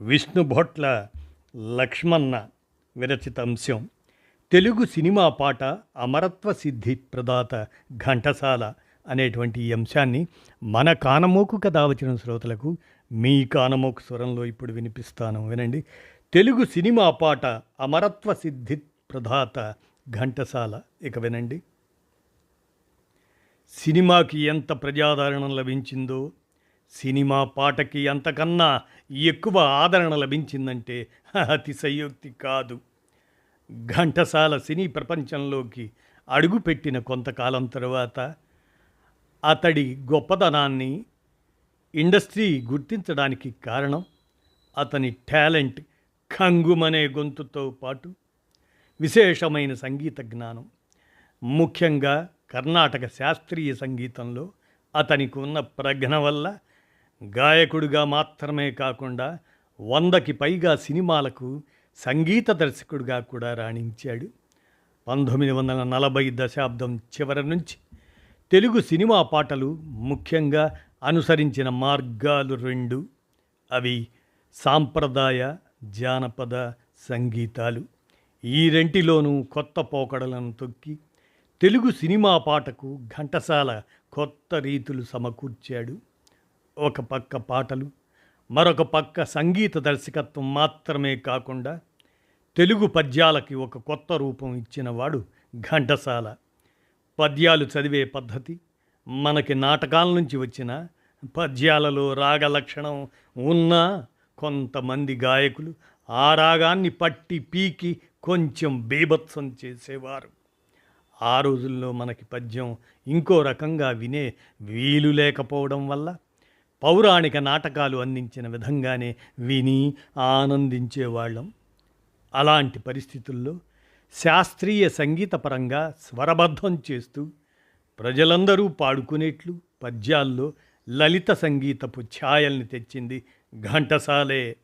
విష్ణుభొట్ల లక్ష్మణ విరచిత అంశం. తెలుగు సినిమా పాట అమరత్వ సిద్ధి ప్రదాత ఘంటసాల అనేటువంటి ఈ అంశాన్ని మన కానమోకు కథ వచ్చిన శ్రోతలకు మీ కానమోకు స్వరంలో ఇప్పుడు వినిపిస్తాను వినండి. తెలుగు సినిమా పాట అమరత్వ సిద్ధి ప్రదాత ఘంటసాల ఇక వినండి. సినిమాకి ఎంత ప్రజాదరణ లభించిందో సినిమా పాటకి అంతకన్నా ఎక్కువ ఆదరణ లభించిందంటే అతిశయోక్తి కాదు. ఘంటసాల సినీ ప్రపంచంలోకి అడుగుపెట్టిన కొంతకాలం తరువాత అతడి గొప్పతనాన్ని ఇండస్ట్రీ గుర్తించడానికి కారణం అతని టాలెంట్ కంగుమనే గొంతుతో పాటు విశేషమైన సంగీత జ్ఞానం. ముఖ్యంగా కర్ణాటక శాస్త్రీయ సంగీతంలో అతనికి ఉన్న ప్రజ్ఞ వల్ల గాయకుడిగా మాత్రమే కాకుండా వందకి పైగా సినిమాలకు సంగీత దర్శకుడిగా కూడా రాణించాడు. పంతొమ్మిది వందల నలభై దశాబ్దం చివరి నుంచి తెలుగు సినిమా పాటలు ముఖ్యంగా అనుసరించిన మార్గాలు రెండు. అవి సాంప్రదాయ జానపద సంగీతాలు. ఈ రెంటిలోనూ కొత్త పోకడలను తొక్కి తెలుగు సినిమా పాటకు ఘంటసాల కొత్త రీతులు సమకూర్చాడు. ఒక పక్క పాటలు మరొక పక్క సంగీత దర్శకత్వం మాత్రమే కాకుండా తెలుగు పద్యాలకి ఒక కొత్త రూపం ఇచ్చినవాడు ఘంటసాల. పద్యాలు చదివే పద్ధతి మనకి నాటకాల నుంచి వచ్చిన పద్యాలలో రాగ లక్షణం ఉన్నా కొంతమంది గాయకులు ఆ రాగాన్ని పట్టి పీకి కొంచెం బీభత్సం చేసేవారు. ఆ రోజుల్లో మనకి పద్యం ఇంకో రకంగా వినే వీలు లేకపోవడం వల్ల పౌరాణిక నాటకాలు అందించిన విధంగానే విని ఆనందించేవాళ్ళం. అలాంటి పరిస్థితుల్లో శాస్త్రీయ సంగీతపరంగా స్వరబద్ధం చేస్తూ ప్రజలందరూ పాడుకునేట్లు పద్యాల్లో లలిత సంగీతపు ఛాయల్ని తెచ్చింది ఘంటసాలే.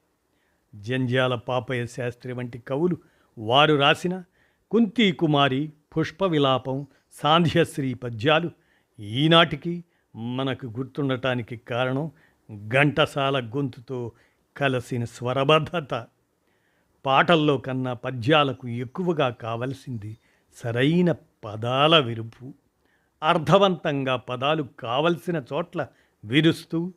జంజాల పాపయ్య శాస్త్రి వంటి కవులు వారు రాసిన కుంతీ కుమారి పుష్ప విలాపం సాంధ్యశ్రీ పద్యాలు ఈనాటికి మనకు గుర్తుండటానికి కారణం ఘంటసాల గొంతుతో కలిసిన స్వరబద్ధత. పాటల్లో కన్నా పద్యాలకు ఎక్కువగా కావలసింది సరైన పదాల విరుపు. అర్థవంతంగా పదాలు కావలసిన చోట్ల విరుస్తూ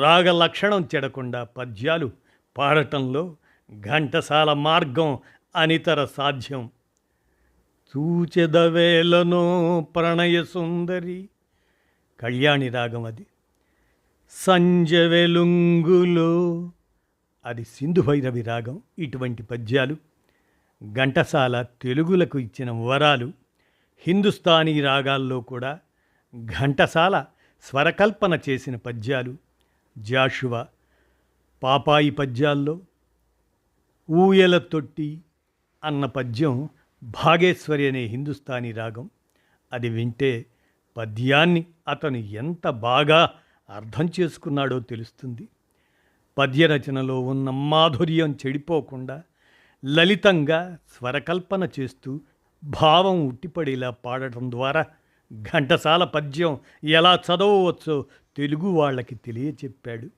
రాగ లక్షణం చెడకుండా పద్యాలు పాడటంలో ఘంటసాల మార్గం అనితర సాధ్యం. చూచెదవేలనో ప్రణయ సుందరి కళ్యాణి రాగం అది. సంజ వెలుంగులో అది సింధు భైరవి రాగం ఇటువంటి పద్యాలు. ఘంటసాల తెలుగులకు ఇచ్చిన వరాలు. హిందుస్థానీ రాగాల్లో కూడా ఘంటసాల స్వరకల్పన చేసిన పద్యాలు. జాషువ పాపాయి పద్యాల్లో ఊయల తొట్టి అన్న పద్యం భాగేశ్వరి అనే హిందుస్థానీ రాగం. అది వింటే పద్యాన్ని అతను ఎంత బాగా అర్థం చేసుకున్నాడో తెలుస్తుంది. పద్యరచనలో ఉన్న మాధుర్యం చెడిపోకుండా లలితంగా స్వరకల్పన చేస్తూ భావం ఉట్టిపడేలా పాడటం ద్వారా ఘంటసాల పద్యం ఎలా చదవవచ్చో తెలుగు వాళ్ళకి తెలియచెప్పాడు.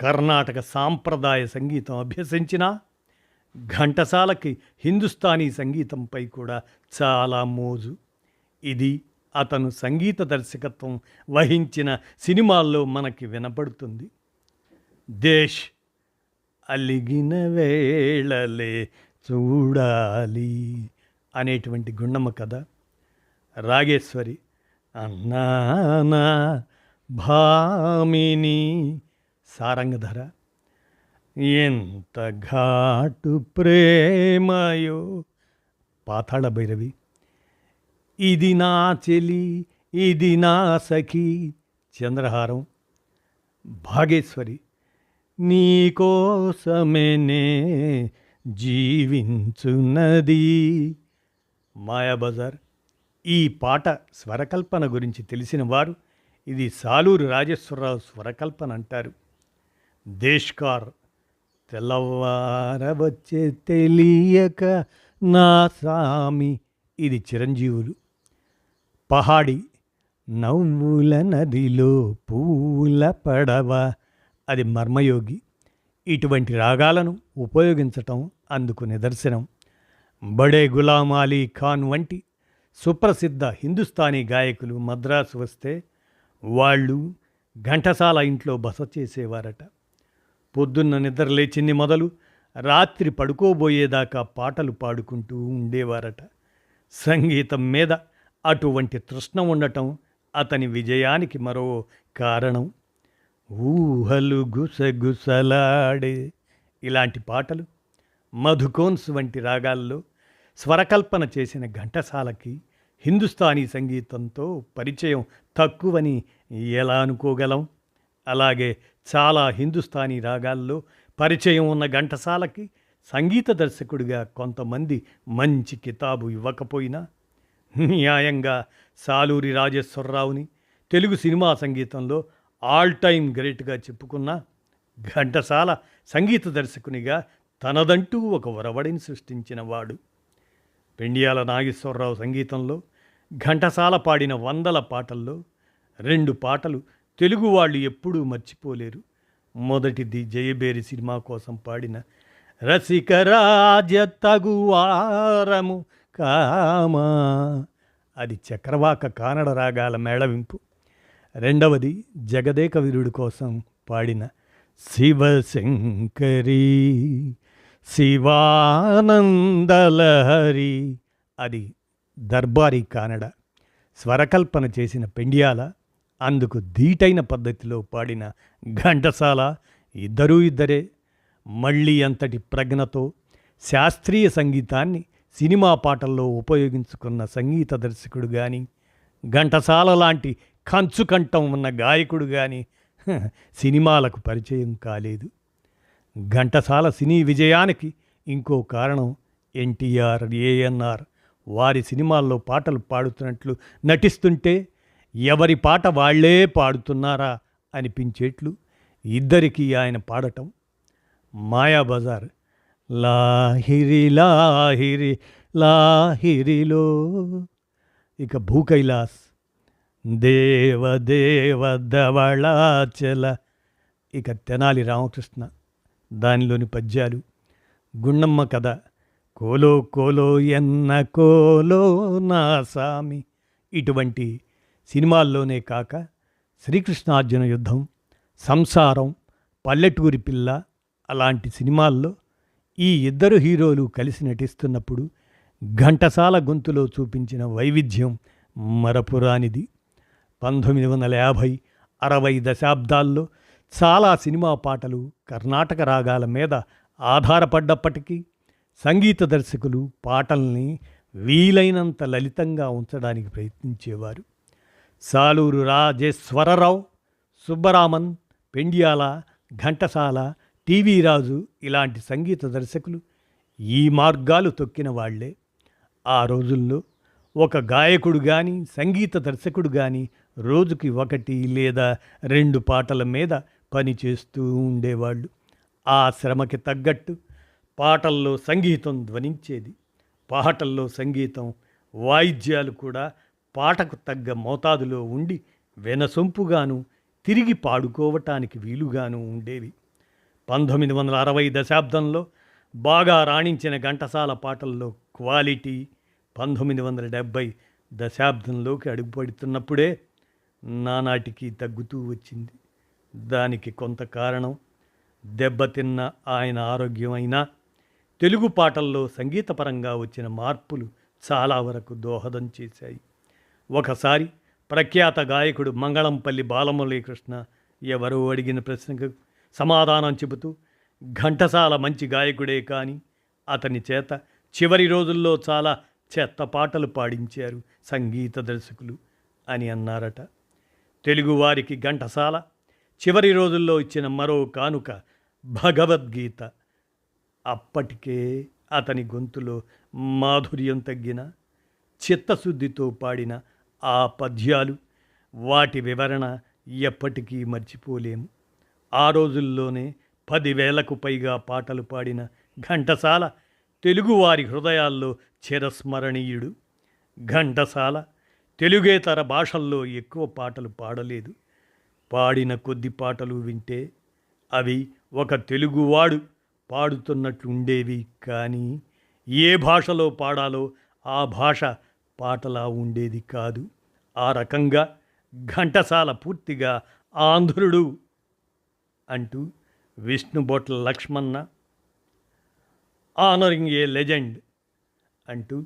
కర్ణాటక సాంప్రదాయ సంగీతం అభ్యసించినా ఘంటసాలకి హిందుస్థానీ సంగీతంపై కూడా చాలా మోజు. ఇది అతను సంగీత దర్శకత్వం వహించిన సినిమాల్లో మనకి వినపడుతుంది దేశ్ అలిగిన వేళలే చూడాలి అనేటువంటి గుండమ్మ కథ. రాగేశ్వరి అన్నానా భామిని సారంగధర. ఎంత ఘాటు ప్రేమయో పాతాళ భైరవి. ఇది నా చెలి ఇది నా సఖి. చంద్రహారం భాగేశ్వరి నీకోసమేనే జీవించున్నది. మాయాబజార్ ఈ పాట స్వరకల్పన గురించి తెలిసిన వారు ఇది సాలూరు రాజేశ్వరరావు స్వరకల్పన అంటారు. దేశ్కార్ తెల్లవారవచ్చే తెలియక నా సామి ఇది చిరంజీవులు. పహాడి నవ్వుల నదిలో పూల పడవ. అది మర్మయోగి. ఇటువంటి రాగాలను ఉపయోగించటం అందుకు నిదర్శనం. బడే గులాం అలీ ఖాన్ వంటి సుప్రసిద్ధ హిందుస్థానీ గాయకులు మద్రాసు వస్తే వాళ్ళు ఘంటసాల ఇంట్లో బస చేసేవారట. పొద్దున్న నిద్ర లేచింది మొదలు రాత్రి పడుకోబోయేదాకా పాటలు పాడుకుంటూ ఉండేవారట. సంగీతం మీద అటువంటి తృష్ణ ఉండటం అతని విజయానికి మరో కారణం. ఊహలు గుసగుసలాడే ఇలాంటి పాటలు మధుకోన్స్ వంటి రాగాల్లో స్వరకల్పన చేసిన ఘంటసాలకి హిందుస్థానీ సంగీతంతో పరిచయం తక్కువని ఎలా అనుకోగలం? అలాగే చాలా హిందుస్థానీ రాగాల్లో పరిచయం ఉన్న ఘంటసాలకి సంగీత దర్శకుడిగా కొంతమంది మంచి కితాబు ఇవ్వకపోయినా న్యాయంగా సాలూరి రాజేశ్వరరావుని తెలుగు సినిమా సంగీతంలో ఆల్ టైమ్ గ్రేట్గా చెప్పుకున్న ఘంటసాల సంగీత దర్శకునిగా తనదంటూ ఒక ఒరవడిని సృష్టించిన వాడు. పెండియాల నాగేశ్వరరావు సంగీతంలో ఘంటసాల పాడిన వందల పాటల్లో రెండు పాటలు తెలుగు వాళ్ళు ఎప్పుడూ మర్చిపోలేరు. మొదటిది జయబేరి సినిమా కోసం పాడిన రసికరాజ తగువారము కామా. అది చక్రవాక కానడ రాగాల మేళవింపు రెండవది జగదేక వీరుడు కోసం పాడిన శివశంకరి శివానందలహరి. అది దర్బారీ కానడ. స్వరకల్పన చేసిన పెండియాల. అందుకు ధీటైన పద్ధతిలో పాడిన ఘంటసాల. ఇద్దరూ ఇద్దరే. మళ్ళీ అంతటి ప్రజ్ఞతో శాస్త్రీయ సంగీతాన్ని సినిమా పాటల్లో ఉపయోగించుకున్న సంగీత దర్శకుడు కానీ ఘంటసాల లాంటి కంచుకంఠం ఉన్న గాయకుడు కానీ సినిమాలకు పరిచయం కాలేదు. ఘంటసాల సినీ విజయానికి ఇంకో కారణం ఎన్టీఆర్ ఏఎన్ఆర్. వారి సినిమాల్లో పాటలు పాడుతున్నట్లు నటిస్తుంటే ఎవరి పాట వాళ్ళే పాడుతున్నారా అనిపించేట్లు ఇద్దరికీ ఆయన పాడటం మాయాబజార్ లాహిరి లాహిరి లాహిరిలో. ఇక భూకైలాస్ దేవ దేవ ధవళాచల. ఇక తెనాలి రామకృష్ణ. దానిలోని పద్యాలు. గుండమ్మ కథ. కోలో కోలో ఎన్న కోలో నా సామి. ఇటువంటి సినిమాల్లోనే కాక శ్రీకృష్ణార్జున యుద్ధం సంసారం పల్లెటూరి పిల్ల అలాంటి సినిమాల్లో ఈ ఇద్దరు హీరోలు కలిసి నటిస్తున్నప్పుడు ఘంటసాల గొంతులో చూపించిన వైవిధ్యం మరపురానిది. పంతొమ్మిది వందల యాభై అరవై దశాబ్దాల్లో చాలా సినిమా పాటలు కర్ణాటక రాగాల మీద ఆధారపడ్డప్పటికీ సంగీత దర్శకులు పాటల్ని వీలైనంత లలితంగా ఉంచడానికి ప్రయత్నించేవారు. సాలూరు రాజేశ్వరరావు సుబ్బరామన్ పెండియాల ఘంటసాల టీవీ రాజు ఇలాంటి సంగీత దర్శకులు ఈ మార్గాలు తొక్కిన వాళ్ళే. ఆ రోజుల్లో ఒక గాయకుడు కానీ సంగీత దర్శకుడు కానీ రోజుకి ఒకటి లేదా రెండు పాటల మీద పని చేస్తూ ఉండేవాళ్ళు. ఆ శ్రమకి తగ్గట్టు పాటల్లో సంగీతం ధ్వనించేది. పాటల్లో సంగీతం వాయిద్యాలు కూడా పాటకు తగ్గ మోతాదులో ఉండి వెనసొంపుగాను తిరిగి పాడుకోవటానికి వీలుగాను ఉండేవి. పంతొమ్మిది వందల అరవై దశాబ్దంలో బాగా రాణించిన ఘంటసాల పాటల్లో క్వాలిటీ పంతొమ్మిది వందల డెబ్భై దశాబ్దంలోకి అడుగుపడుతున్నప్పుడే నానాటికి తగ్గుతూ వచ్చింది. దానికి కొంత కారణం దెబ్బతిన్న ఆయన ఆరోగ్యం అయినా తెలుగు పాటల్లో సంగీతపరంగా వచ్చిన మార్పులు చాలా వరకు దోహదం చేశాయి. ఒకసారి ప్రఖ్యాత గాయకుడు మంగళంపల్లి బాలమురళీకృష్ణ ఎవరో అడిగిన ప్రశ్నకు సమాధానం చెబుతూ ఘంటసాల మంచి గాయకుడే కానీ అతని చేత చివరి రోజుల్లో చాలా చెత్త పాటలు పాడించారు సంగీత దర్శకులు అని అన్నారట. తెలుగువారికి ఘంటసాల చివరి రోజుల్లో ఇచ్చిన మరో కానుక భగవద్గీత. అప్పటికే అతని గొంతులో మాధుర్యం తగ్గిన చిత్తశుద్ధితో పాడిన ఆ పద్యాలు వాటి వివరణ ఎప్పటికీ మర్చిపోలేము. ఆ రోజుల్లోనే పదివేలకు పైగా పాటలు పాడిన ఘంటసాల తెలుగువారి హృదయాల్లో చిరస్మరణీయుడు. ఘంటసాల తెలుగేతర భాషల్లో ఎక్కువ పాటలు పాడలేదు. పాడిన కొద్ది పాటలు వింటే అవి ఒక తెలుగువాడు పాడుతున్నట్లు ఉండేవి కానీ ఏ భాషలో పాడాలో ఆ భాష పాటలా ఉండేది కాదు. ఆ రకంగా ఘంటసాల పూర్తిగా ఆంధ్రుడు అంటూ విష్ణుబొట్ల లక్ష్మణ ఆనరింగ్ ఏ లెజెండ్ అంటూ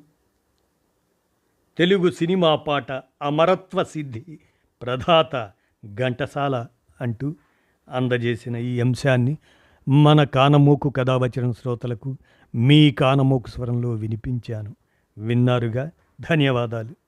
తెలుగు సినిమా పాట అమరత్వ సిద్ధి ప్రధాత ఘంటసాల అంటూ అందజేసిన ఈ అంశాన్ని మన కానమోకు కథావచన శ్రోతలకు మీ కానమోకు స్వరంలో వినిపించాను. విన్నారుగా? ధన్యవాదాలు.